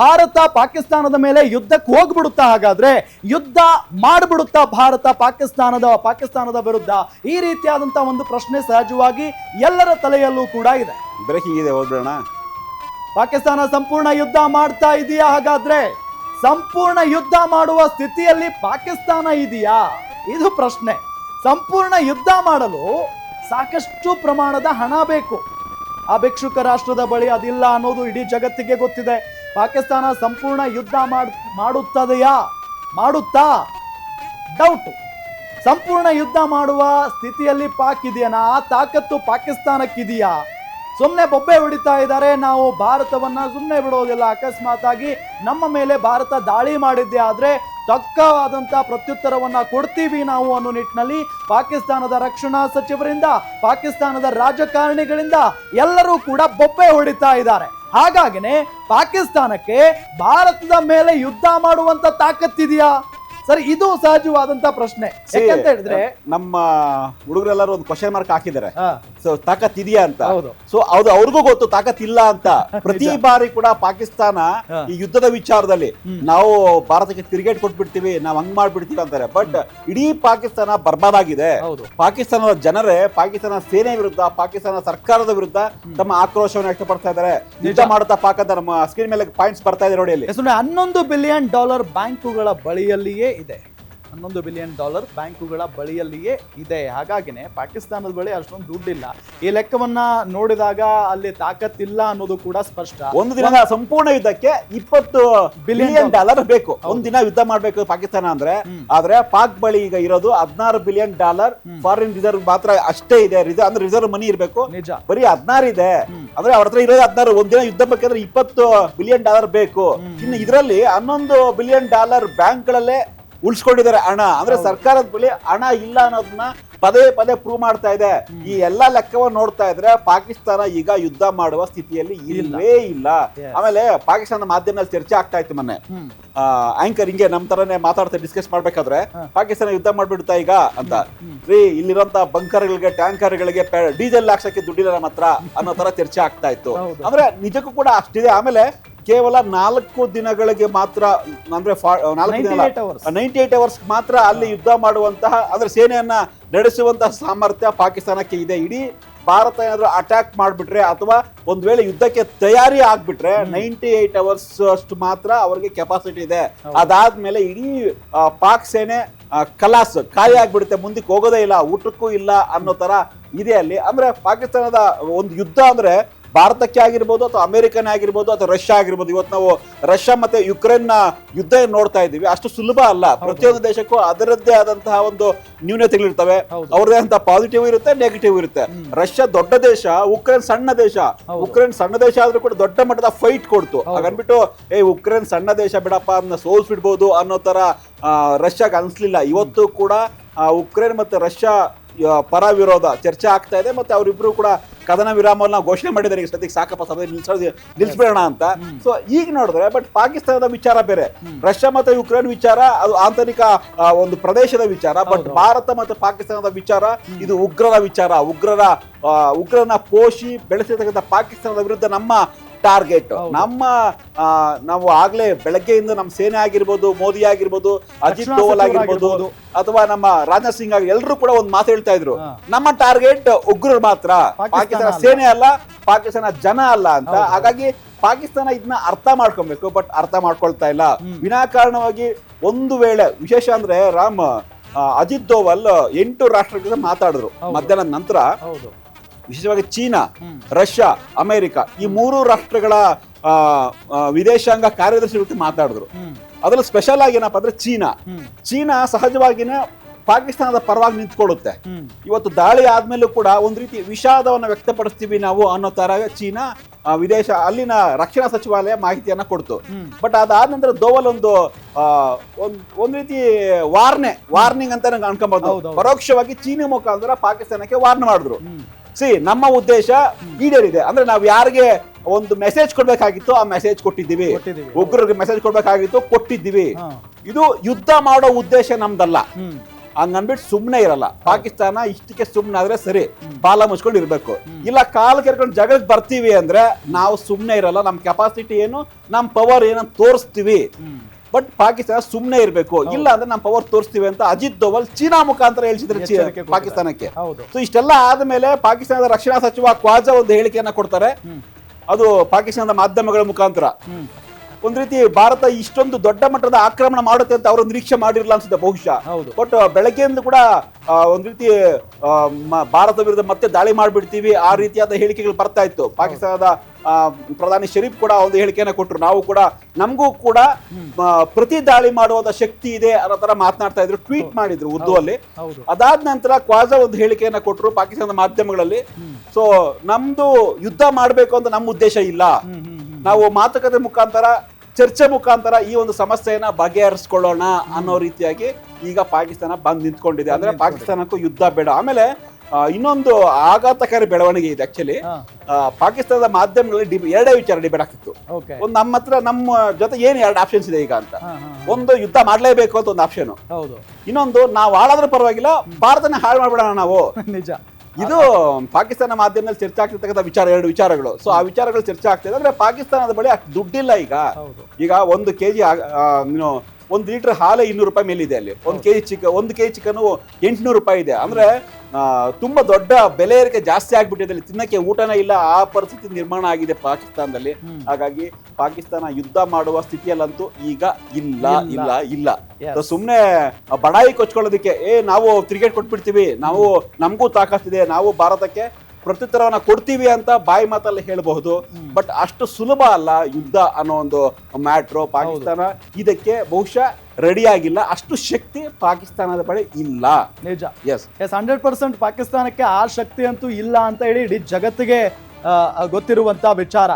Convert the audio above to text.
ಭಾರತ ಪಾಕಿಸ್ತಾನದ ಮೇಲೆ ಯುದ್ಧಕ್ಕೆ ಹೋಗ್ಬಿಡುತ್ತಾ ಹಾಗಾದ್ರೆ ಯುದ್ಧ ಮಾಡ್ಬಿಡುತ್ತಾ ಭಾರತ ಪಾಕಿಸ್ತಾನದ ಪಾಕಿಸ್ತಾನದ ವಿರುದ್ಧ ಈ ರೀತಿಯಾದಂತಹ ಒಂದು ಪ್ರಶ್ನೆ ಸಹಜವಾಗಿ ಎಲ್ಲರ ತಲೆಯಲ್ಲೂ ಕೂಡ ಇದೆ. ಬ್ರೇಕಿಂಗ್ ಇದೆ ಹೋಗೋಣ ಪಾಕಿಸ್ತಾನ ಸಂಪೂರ್ಣ ಯುದ್ಧ ಮಾಡ್ತಾ ಇದೆಯಾ ಹಾಗಾದ್ರೆ? ಸಂಪೂರ್ಣ ಯುದ್ಧ ಮಾಡುವ ಸ್ಥಿತಿಯಲ್ಲಿ ಪಾಕಿಸ್ತಾನ ಇದೆಯಾ? ಇದು ಪ್ರಶ್ನೆ. ಸಂಪೂರ್ಣ ಯುದ್ಧ ಮಾಡಲು ಸಾಕಷ್ಟು ಪ್ರಮಾಣದ ಹಣ ಬೇಕು. ಆ ಭಿಕ್ಷುಕ ರಾಷ್ಟ್ರದ ಬಳಿ ಅದಿಲ್ಲ ಅನ್ನೋದು ಇಡೀ ಜಗತ್ತಿಗೆ ಗೊತ್ತಿದೆ. ಪಾಕಿಸ್ತಾನ ಸಂಪೂರ್ಣ ಯುದ್ಧ ಮಾಡ್, ಮಾಡುತ್ತದೆಯಾ? ಮಾಡುತ್ತಾ? ಡೌಟ್. ಸಂಪೂರ್ಣ ಯುದ್ಧ ಮಾಡುವ ಸ್ಥಿತಿಯಲ್ಲಿ ಪಾಕ್ ಇದೆಯಾ? ಆ ತಾಕತ್ತು ಪಾಕಿಸ್ತಾನಕ್ಕಿದೆಯಾ? ಸುಮ್ಮನೆ ಬೊಬ್ಬೆ ಹೊಡಿತಾ ಇದ್ದಾರೆ. ನಾವು ಭಾರತವನ್ನ ಸುಮ್ಮನೆ ಬಿಡೋದಿಲ್ಲ. ಅಕಸ್ಮಾತ್ ಆಗಿ ನಮ್ಮ ಮೇಲೆ ಭಾರತ ದಾಳಿ ಮಾಡಿದ್ದೆ ಆದ್ರೆ ತಕ್ಕವಾದಂತ ಪ್ರತ್ಯುತ್ತರವನ್ನ ಕೊಡ್ತೀವಿ ನಾವು ಅನ್ನೋ ನಿಟ್ಟಿನಲ್ಲಿ ಪಾಕಿಸ್ತಾನದ ರಕ್ಷಣಾ ಸಚಿವರಿಂದ ಪಾಕಿಸ್ತಾನದ ರಾಜಕಾರಣಿಗಳಿಂದ ಎಲ್ಲರೂ ಕೂಡ ಬೊಬ್ಬೆ ಹೊಡಿತಾ ಇದ್ದಾರೆ. ಹಾಗಾಗಿನೇ ಪಾಕಿಸ್ತಾನಕ್ಕೆ ಭಾರತದ ಮೇಲೆ ಯುದ್ಧ ಮಾಡುವಂತ ತಾಕತ್ತಿದೆಯಾ ಸರಿ ಇದು ಸಹಜವಾದಂತ ಪ್ರಶ್ನೆ. ಯಾಕಂತ ಹೇಳಿದ್ರೆ ನಮ್ಮ ಹುಡುಗರೆಲ್ಲರೂ ಒಂದು ಕ್ವಶನ್ ಮಾರ್ಕ್ ಹಾಕಿದ್ದಾರೆ. ತಾಕತ್ ಇದೆಯಾ ಅಂತ? ಹೌದು. ಸೊ ಅದು ಅವ್ರಿಗೂ ಗೊತ್ತು ತಾಕತ್ ಇಲ್ಲ ಅಂತ. ಪ್ರತಿ ಬಾರಿ ಕೂಡ ಪಾಕಿಸ್ತಾನ ಈ ಯುದ್ಧದ ವಿಚಾರದಲ್ಲಿ ನಾವು ಭಾರತಕ್ಕೆ ತಿರುಗೇಟ್ ಕೊಟ್ಬಿಡ್ತೀವಿ ನಾವು ಹಂಗ್ ಮಾಡ್ಬಿಡ್ತೀವಿ ಅಂತಾರೆ. ಬಟ್ ಇಡೀ ಪಾಕಿಸ್ತಾನ ಬರ್ಬಾದಾಗಿದೆ ಹೌದು. ಪಾಕಿಸ್ತಾನದ ಜನರೇ ಪಾಕಿಸ್ತಾನ ಸೇನೆ ವಿರುದ್ಧ ಪಾಕಿಸ್ತಾನ ಸರ್ಕಾರದ ವಿರುದ್ಧ ತಮ್ಮ ಆಕ್ರೋಶವನ್ನು ವ್ಯಕ್ತಪಡ್ತಾ ಇದ್ದಾರೆ. ನಿಜ. ಮಾಡುತ್ತಾ ಪಾಕದ ನಮ್ಮ ಸ್ಕ್ರೀನ್ ಮೇಲೆ ಪಾಯಿಂಟ್ಸ್ ಬರ್ತಾ ಇದೆ ನೋಡಿ ಅಲ್ಲಿ ಹನ್ನೊಂದು ಬಿಲಿಯನ್ ಡಾಲರ್ ಬ್ಯಾಂಕುಗಳ ಬಳಿಯಲ್ಲಿಯೇ ಇದೆ. ಹನ್ನೊಂದು ಬಿಲಿಯನ್ ಡಾಲರ್ ಬ್ಯಾಂಕುಗಳ ಬಳಿಯಲ್ಲಿಯೇ ಇದೆ. ಹಾಗಾಗಿನೇ ಪಾಕಿಸ್ತಾನದ ಬಳಿ ಅಷ್ಟೊಂದು ದುಡ್ಡಿಲ್ಲ. ಈ ಲೆಕ್ಕವನ್ನ ನೋಡಿದಾಗ ಅಲ್ಲಿ ತಾಕತ್ತಿಲ್ಲ ಅನ್ನೋದು ಕೂಡ ಸ್ಪಷ್ಟ. ಒಂದು ದಿನದ ಸಂಪೂರ್ಣ ಯುದ್ಧಕ್ಕೆ ಇಪ್ಪತ್ತು ಬಿಲಿಯನ್ ಡಾಲರ್ ಬೇಕು. ಒಂದ್ ದಿನ ಯುದ್ಧ ಮಾಡ್ಬೇಕು ಪಾಕಿಸ್ತಾನ ಅಂದ್ರೆ. ಆದ್ರೆ ಪಾಕ್ ಬಳಿ ಈಗ ಇರೋದು ಹದಿನಾರು ಬಿಲಿಯನ್ ಡಾಲರ್ ಫಾರಿನ್ ರಿಸರ್ವ್ ಮಾತ್ರ ಅಷ್ಟೇ ಇದೆ. ಅಂದ್ರೆ ರಿಸರ್ವ್ ಮನಿ ಇರಬೇಕು. ನಿಜ. ಬರೀ ಹದಿನಾರು ಇದೆ. ಅಂದ್ರೆ ಅವ್ರ ಹತ್ರ ಇರೋದು ಹದಿನಾರು. ಒಂದ್ ದಿನ ಯುದ್ಧ ಬೇಕಂದ್ರೆ ಇಪ್ಪತ್ತು ಬಿಲಿಯನ್ ಡಾಲರ್ ಬೇಕು. ಇನ್ನು ಇದರಲ್ಲಿ ಹನ್ನೊಂದು ಬಿಲಿಯನ್ ಡಾಲರ್ ಬ್ಯಾಂಕ್ ಗಳಲ್ಲೇ ಉಳಿಸ್ಕೊಂಡಿದ್ದಾರೆ ಹಣ ಅಂದ್ರೆ ಸರ್ಕಾರದ ಬಳಿ ಹಣ ಇಲ್ಲ ಅನ್ನೋದನ್ನ ಪದೇ ಪದೇ ಪ್ರೂವ್ ಮಾಡ್ತಾ ಇದೆ. ಈ ಎಲ್ಲಾ ಲೆಕ್ಕವನ್ನು ನೋಡ್ತಾ ಇದ್ರೆ ಪಾಕಿಸ್ತಾನ ಈಗ ಯುದ್ಧ ಮಾಡುವ ಸ್ಥಿತಿಯಲ್ಲಿ ಇಲ್ಲವೇ ಇಲ್ಲ. ಆಮೇಲೆ ಪಾಕಿಸ್ತಾನ ಮಾಧ್ಯಮದಲ್ಲಿ ಚರ್ಚೆ ಆಗ್ತಾ ಇತ್ತು ಮೊನ್ನೆ. ಆಂಕರ್ ಹಿಂಗೆ ನಮ್ ತರನೇ ಮಾತಾಡ್ತಾ ಡಿಸ್ಕಸ್ ಮಾಡ್ಬೇಕಾದ್ರೆ ಪಾಕಿಸ್ತಾನ ಯುದ್ಧ ಮಾಡ್ಬಿಡ್ತಾ ಈಗ ಅಂತ. ರೀ ಇಲ್ಲಿರೋಂತ ಬಂಕರ್ಗಳಿಗೆ ಟ್ಯಾಂಕರ್ಗಳಿಗೆ ಡೀಸೆಲ್ ಹಾಕ್ಸಕ್ಕೆ ದುಡ್ಡಿಲ್ಲ ನಮ್ಮ ಹತ್ರ ಅನ್ನೋ ತರ ಚರ್ಚೆ ಆಗ್ತಾ ಇತ್ತು. ಅಂದ್ರೆ ನಿಜಕ್ಕೂ ಕೂಡ ಅಷ್ಟಿದೆ. ಆಮೇಲೆ ಕೇವಲ ನಾಲ್ಕು ದಿನಗಳಿಗೆ ಮಾತ್ರ ಅಂದ್ರೆ ನಾಲ್ಕು ದಿನ 98 hours. ನೈಂಟಿ ಏಟ್ ಅವರ್ಸ್ ಮಾತ್ರ ಅಲ್ಲಿ ಯುದ್ಧ ಮಾಡುವಂತಹ ಅಂದ್ರೆ ಸೇನೆಯನ್ನ ನಡೆಸುವಂತಹ ಸಾಮರ್ಥ್ಯ ಪಾಕಿಸ್ತಾನಕ್ಕೆ ಇದೆ. ಇಡೀ ಭಾರತ ಏನಾದ್ರು ಅಟ್ಯಾಕ್ ಮಾಡ್ಬಿಟ್ರೆ ಅಥವಾ ಒಂದ್ ವೇಳೆ ಯುದ್ಧಕ್ಕೆ ತಯಾರಿ ಆಗ್ಬಿಟ್ರೆ ನೈಂಟಿ ಏಟ್ ಅವರ್ಸ್ ಅಷ್ಟು ಮಾತ್ರ ಅವ್ರಿಗೆ ಕೆಪಾಸಿಟಿ ಇದೆ. ಅದಾದ್ಮೇಲೆ ಇಡೀ ಪಾಕ್ ಸೇನೆ ಕಲಾಸ್ ಖಾಲಿ ಆಗ್ಬಿಡುತ್ತೆ ಮುಂದಕ್ಕೆ ಹೋಗೋದೇ ಇಲ್ಲ ಊಟಕ್ಕೂ ಇಲ್ಲ ಅನ್ನೋ ತರ ಇದೆ ಅಲ್ಲಿ. ಅಂದ್ರೆ ಪಾಕಿಸ್ತಾನದ ಒಂದು ಯುದ್ಧ ಅಂದ್ರೆ ಭಾರತಕ್ಕೆ ಆಗಿರ್ಬೋದು ಅಥವಾ ಅಮೆರಿಕನ್ ಆಗಿರ್ಬೋದು ಅಥವಾ ರಷ್ಯಾ ಆಗಿರ್ಬೋದು. ಇವತ್ತು ನಾವು ರಷ್ಯಾ ಮತ್ತೆ ಯುಕ್ರೇನ್ನ ನ ಯುದ್ಧ ಏನ್ ನೋಡ್ತಾ ಇದ್ದೀವಿ. ಅಷ್ಟು ಸುಲಭ ಅಲ್ಲ. ಪ್ರತಿಯೊಂದು ದೇಶಕ್ಕೂ ಅದರದ್ದೇ ಆದಂತಹ ಒಂದು ನ್ಯೂನತೆಗಳಿರ್ತವೆ. ಅವ್ರದೇ ಅಂತ ಪಾಸಿಟಿವ್ ಇರುತ್ತೆ ನೆಗೆಟಿವ್ ಇರುತ್ತೆ. ರಷ್ಯಾ ದೊಡ್ಡ ದೇಶ ಉಕ್ರೇನ್ ಸಣ್ಣ ದೇಶ. ಉಕ್ರೇನ್ ಸಣ್ಣ ದೇಶ ಆದ್ರೂ ಕೂಡ ದೊಡ್ಡ ಮಟ್ಟದ ಫೈಟ್ ಕೊಡ್ತು. ಹಾಗನ್ಬಿಟ್ಟು ಏ ಉಕ್ರೇನ್ ಸಣ್ಣ ದೇಶ ಬಿಡಪ್ಪ ಅದನ್ನ ಸೋಲ್ಸ್ಬಿಡ್ಬೋದು ಅನ್ನೋ ತರ ರಷ್ಯಾಗ ಅನ್ಸ್ಲಿಲ್ಲ. ಇವತ್ತು ಕೂಡ ಉಕ್ರೇನ್ ಮತ್ತೆ ರಷ್ಯಾ ಪರ ವಿರೋಧ ಚರ್ಚೆ ಆಗ್ತಾ ಇದೆ. ಮತ್ತೆ ಅವರಿಬ್ರು ಕೂಡ ಕದನ ವಿರಾಮವನ್ನ ಘೋಷಣೆ ಮಾಡಿದ್ದಾರೆ ಈ ಸದ್ಯಕ್ಕೆ ಸಾಕಪ್ಪ ಸಭೆ ನಿಲ್ಸೋದು ನಿಲ್ಲಿಸ್ಬಿಡೋಣ ಅಂತ. ಸೊ ಈಗ ನೋಡಿದ್ರೆ ಬಟ್ ಪಾಕಿಸ್ತಾನದ ವಿಚಾರ ಬೇರೆ. ರಷ್ಯಾ ಮತ್ತು ಯುಕ್ರೇನ್ ವಿಚಾರ ಅದು ಆಂತರಿಕ ಒಂದು ಪ್ರದೇಶದ ವಿಚಾರ ಬಟ್ ಭಾರತ ಮತ್ತು ಪಾಕಿಸ್ತಾನದ ವಿಚಾರ ಇದು ಉಗ್ರರ ವಿಚಾರ ಉಗ್ರರ ಉಗ್ರನ ಪೋಷಿ ಬೆಳೆಸಿರ್ತಕ್ಕಂಥ ಪಾಕಿಸ್ತಾನದ ವಿರುದ್ಧ ನಮ್ಮ ಟಾರ್ಗೆಟ್. ನಮ್ಮ ನಾವು ಆಗ್ಲೇ ಬೆಳಗ್ಗೆಯಿಂದ ನಮ್ಮ ಸೇನೆ ಆಗಿರ್ಬೋದು ಮೋದಿ ಆಗಿರ್ಬೋದು ಅಜಿತ್ ಡೋವಲ್ ದೋವಲ್ ಆಗಿರ್ಬೋದು ಅಥವಾ ನಮ್ಮ ರಾಜನಾಥ್ ಸಿಂಗ್ ಆಗಿ ಎಲ್ಲರೂ ಕೂಡ ಒಂದು ಮಾತು ಹೇಳ್ತಾ ಇದ್ರು. ನಮ್ಮ ಟಾರ್ಗೆಟ್ ಉಗ್ರರು ಮಾತ್ರ. ಪಾಕಿಸ್ತಾನ ಸೇನೆ ಅಲ್ಲ ಪಾಕಿಸ್ತಾನ ಜನ ಅಲ್ಲ ಅಂತ. ಹಾಗಾಗಿ ಪಾಕಿಸ್ತಾನ ಇದನ್ನ ಅರ್ಥ ಮಾಡ್ಕೊಬೇಕು ಬಟ್ ಅರ್ಥ ಮಾಡ್ಕೊಳ್ತಾ ಇಲ್ಲ. ವಿನಾಕಾರಣವಾಗಿ ಒಂದು ವೇಳೆ ವಿಶೇಷ ಅಂದ್ರೆ ರಾಮ್ ಅಜಿತ್ ದೋವಲ್ ಎಂಟು ರಾಷ್ಟ್ರಗಳ ಮಾತಾಡಿದ್ರು. ಮಧ್ಯಾಹ್ನದ ನಂತರ. ವಿಶೇಷವಾಗಿ ಚೀನಾ ರಷ್ಯಾ ಅಮೆರಿಕ ಈ ಮೂರು ರಾಷ್ಟ್ರಗಳ ವಿದೇಶಾಂಗ ಕಾರ್ಯದರ್ಶಿ ಜೊತೆ ಮಾತಾಡಿದ್ರು. ಅದ್ರಲ್ಲಿ ಸ್ಪೆಷಲ್ ಆಗಿ ಏನಪ್ಪಾ ಅಂದ್ರೆ ಚೀನಾ. ಚೀನಾ ಸಹಜವಾಗಿನೇ ಪಾಕಿಸ್ತಾನದ ಪರವಾಗಿ ನಿಂತ್ಕೊಳ್ಳುತ್ತೆ. ಇವತ್ತು ದಾಳಿ ಆದ್ಮೇಲೂ ಕೂಡ ಒಂದ್ ರೀತಿ ವಿಷಾದವನ್ನ ವ್ಯಕ್ತಪಡಿಸ್ತೀವಿ ನಾವು ಅನ್ನೋ ತರ ಚೀನಾ ವಿದೇಶ ಅಲ್ಲಿನ ರಕ್ಷಣಾ ಸಚಿವಾಲಯ ಮಾಹಿತಿಯನ್ನ ಕೊಡ್ತು. ಬಟ್ ಅದಾದ ನಂತರ ದೋವಲ್ ಒಂದು ಒಂದ್ ಒಂದ್ ರೀತಿ ವಾರ್ನೆ ವಾರ್ನಿಂಗ್ ಅಂತ ನಂಗೆ ಅನ್ಕೊಂಬೋದು. ಹೌದು, ಹೌದು. ಪರೋಕ್ಷವಾಗಿ ಚೀನಾ ಮುಖಾಂತರ ಪಾಕಿಸ್ತಾನಕ್ಕೆ ವಾರ್ನ್ ಮಾಡಿದ್ರು. ಸಿ ನಮ್ಮ ಉದ್ದೇಶ ಈಡೇರಿದೆ. ಅಂದ್ರೆ ನಾವು ಯಾರಿಗೆ ಒಂದು ಮೆಸೇಜ್ ಕೊಡ್ಬೇಕಾಗಿತ್ತು ಆ ಮೆಸೇಜ್ ಕೊಟ್ಟಿದ್ದೀವಿ. ಒಬ್ಬರಿಗೆ ಉಗ್ರರಿಗೆ ಮೆಸೇಜ್ ಕೊಡ್ಬೇಕಾಗಿತ್ತು ಕೊಟ್ಟಿದ್ದೀವಿ. ಇದು ಯುದ್ಧ ಮಾಡೋ ಉದ್ದೇಶ ನಮ್ದಲ್ಲ. ಹಂಗನ್ಬಿಟ್ಟು ಸುಮ್ಮನೆ ಇರಲ್ಲ. ಪಾಕಿಸ್ತಾನ ಇಷ್ಟಕ್ಕೆ ಸುಮ್ನೆ ಆದ್ರೆ ಸರಿ ಬಾಲ ಮುಚ್ಕೊಂಡು ಇರ್ಬೇಕು. ಇಲ್ಲ ಕಾಲು ಕೆರ್ಕೊಂಡು ಜಗಳಕ್ಕೆ ಬರ್ತೀವಿ ಅಂದ್ರೆ ನಾವು ಸುಮ್ಮನೆ ಇರಲ್ಲ. ನಮ್ಮ ಕೆಪಾಸಿಟಿ ಏನು ನಮ್ಮ ಪವರ್ ಏನಂತ ತೋರಿಸ್ತೀವಿ. ಬಟ್ ಪಾಕಿಸ್ತಾನ ಸುಮ್ನೆ ಇರಬೇಕು. ಇಲ್ಲ ಅಂದ್ರೆ ನಮ್ಮ ಪವರ್ ತೋರಿಸ್ತೀವಿ ಅಂತ ಅಜಿತ್ ದೋವಲ್ ಚೀನಾ ಮುಖಾಂತರ ಹೇಳಿಸಿದ್ರೆ ಪಾಕಿಸ್ತಾನಕ್ಕೆ. ಸೊ ಇಷ್ಟೆಲ್ಲ ಆದ್ಮೇಲೆ ಪಾಕಿಸ್ತಾನದ ರಕ್ಷಣಾ ಸಚಿವ ಕ್ವಾಜಾ ಒಂದು ಹೇಳಿಕೆಯನ್ನ ಕೊಡ್ತಾರೆ. ಅದು ಪಾಕಿಸ್ತಾನದ ಮಾಧ್ಯಮಗಳ ಮುಖಾಂತರ. ಒಂದ್ ರೀತಿ ಭಾರತ ಇಷ್ಟೊಂದು ದೊಡ್ಡ ಮಟ್ಟದ ಆಕ್ರಮಣ ಮಾಡುತ್ತೆ ಅಂತ ಅವರು ನಿರೀಕ್ಷೆ ಮಾಡಿರಲ್ಲ ಅನ್ಸುತ್ತೆ ಬಹುಶಃ. ಬಟ್ ಬೆಳಗ್ಗೆಯಿಂದ ಕೂಡ ಒಂದ್ ರೀತಿ ಭಾರತ ವಿರುದ್ಧ ಮತ್ತೆ ದಾಳಿ ಮಾಡಿಬಿಡ್ತೀವಿ ಆ ರೀತಿಯಾದ ಹೇಳಿಕೆಗಳು ಬರ್ತಾ ಇತ್ತು. ಪಾಕಿಸ್ತಾನದ ಪ್ರಧಾನಿ ಶರೀಫ್ ಕೂಡ ಒಂದು ಹೇಳಿಕೆಯನ್ನು ಕೊಟ್ಟರು ನಾವು ಕೂಡ ನಮಗೂ ಕೂಡ ಪ್ರತಿ ದಾಳಿ ಮಾಡುವಂತ ಶಕ್ತಿ ಇದೆ ಅನ್ನೋ ತರ ಮಾತನಾಡ್ತಾ ಇದ್ರು ಟ್ವೀಟ್ ಮಾಡಿದ್ರು ಉರ್ದು ಅಲ್ಲಿ ಅದಾದ ನಂತರ ಕ್ವಾಜಾ ಒಂದು ಹೇಳಿಕೆಯನ್ನ ಕೊಟ್ಟರು ಪಾಕಿಸ್ತಾನದ ಮಾಧ್ಯಮಗಳಲ್ಲಿ. ಸೊ ನಮ್ದು ಯುದ್ಧ ಮಾಡಬೇಕು ಅಂತ ನಮ್ಮ ಉದ್ದೇಶ ಇಲ್ಲ. ನಾವು ಮಾತುಕತೆ ಮುಖಾಂತರ ಚರ್ಚೆ ಮುಖಾಂತರ ಈ ಒಂದು ಸಮಸ್ಯೆಯನ್ನ ಬಗೆಹರಿಸ್ಕೊಳ್ಳೋಣ ಅನ್ನೋ ರೀತಿಯಾಗಿ ಈಗ ಪಾಕಿಸ್ತಾನ ಬಂದ್ ನಿಂತ್ಕೊಂಡಿದೆ. ಅಂದ್ರೆ ಪಾಕಿಸ್ತಾನಕ್ಕೂ ಯುದ್ಧ ಬೇಡ. ಆಮೇಲೆ ಇನ್ನೊಂದು ಆಘಾತಕಾರಿ ಬೆಳವಣಿಗೆ ಇದೆ ಆಕ್ಚುಲಿ ಪಾಕಿಸ್ತಾನದ ಮಾಧ್ಯಮಗಳಲ್ಲಿ ಡಿ- ಎರಡೇ ವಿಚಾರ ಡಿಬೇಟ್ ಆಗ್ತಿತ್ತು. ಒಂದು ನಮ್ಮ ಹತ್ರ ನಮ್ಮ ಜೊತೆ ಏನು ಎರಡು ಆಪ್ಷನ್ಸ್ ಇದೆ ಈಗ ಅಂತ. ಒಂದು ಯುದ್ಧ ಮಾಡಲೇಬೇಕು ಅಂತ ಒಂದು ಆಪ್ಷನ್ ಹೌದು. ಇನ್ನೊಂದು ನಾವು ಹಾಳಾದ್ರೂ ಪರವಾಗಿಲ್ಲ ಭಾರತನ ಹಾಳು ಮಾಡ್ಬಿಡೋಣ ನಾವು. ನಿಜ. ಇದು ಪಾಕಿಸ್ತಾನ ಮಾಧ್ಯಮದಲ್ಲಿ ಚರ್ಚೆ ಆಗ್ತಿರ್ತಕ್ಕಂಥ ವಿಚಾರ ಎರಡು ವಿಚಾರಗಳು. ಸೊ ಆ ವಿಚಾರಗಳು ಚರ್ಚೆ ಆಗ್ತಿದೆ. ಅಂದ್ರೆ ಪಾಕಿಸ್ತಾನದ ಬಳಿ ಅಷ್ಟು ದುಡ್ಡಿಲ್ಲ ಈಗ. ಈಗ ಒಂದು ಕೆಜಿ ಏನು ಒಂದು ಲೀಟರ್ ಹಾಲೇ ಇನ್ನೂರು ರೂಪಾಯಿ ಮೇಲಿದೆ ಅಲ್ಲಿ. ಒಂದು ಕೆಜಿ ಚಿಕನ್ ಒಂದು ಕೆಜಿ ಚಿಕನ್ ಎಂಟುನೂರು ರೂಪಾಯಿ ಇದೆ. ಅಂದ್ರೆ ತುಂಬ ದೊಡ್ಡ ಬೆಲೆ ಏರಿಕೆ ಜಾಸ್ತಿ ಆಗ್ಬಿಟ್ಟಿದೆ ಅಲ್ಲಿ. ತಿನ್ನಕ್ಕೆ ಊಟನೇ ಇಲ್ಲ ಆ ಪರಿಸ್ಥಿತಿ ನಿರ್ಮಾಣ ಆಗಿದೆ ಪಾಕಿಸ್ತಾನದಲ್ಲಿ. ಹಾಗಾಗಿ ಪಾಕಿಸ್ತಾನ ಯುದ್ಧ ಮಾಡುವ ಸ್ಥಿತಿಯಲ್ಲಂತೂ ಈಗ ಇಲ್ಲ ಇಲ್ಲ. ಇಲ್ಲ ಸುಮ್ಮನೆ ಬಡಾಯಿ ಕೊಚ್ಕೊಳ್ಳೋದಕ್ಕೆ ಏ ನಾವು ಕ್ರಿಕೆಟ್ ಕೊಟ್ಬಿಡ್ತೀವಿ. ನಾವು ನಮಗೂ ತಾಕತ್ತಿದೆ. ನಾವು ಭಾರತಕ್ಕೆ ಪ್ರತ್ಯುತ್ತರವನ್ನ ಕೊಡ್ತೀವಿ ಅಂತ ಬಾಯಿ ಮಾತಲ್ಲಿ ಹೇಳಬಹುದು. ಬಟ್ ಅಷ್ಟು ಸುಲಭ ಅಲ್ಲ ಯುದ್ಧ ಅನ್ನೋ ಒಂದು ಮ್ಯಾಟ್ರು. ಪಾಕಿಸ್ತಾನ ಇದಕ್ಕೆ ಬಹುಶಃ ರೆಡಿ ಆಗಿಲ್ಲ. ಅಷ್ಟು ಶಕ್ತಿ ಪಾಕಿಸ್ತಾನದ ಬಳಿ ಇಲ್ಲ. ನಿಜ. ಎಸ್ ಎಸ್ ಹಂಡ್ರೆಡ್ ಪರ್ಸೆಂಟ್ ಪಾಕಿಸ್ತಾನಕ್ಕೆ ಆ ಶಕ್ತಿ ಅಂತೂ ಇಲ್ಲ ಅಂತ ಹೇಳಿ ಇಡೀ ಜಗತ್ತಿಗೆ ಗೊತ್ತಿರುವಂತ ವಿಚಾರ.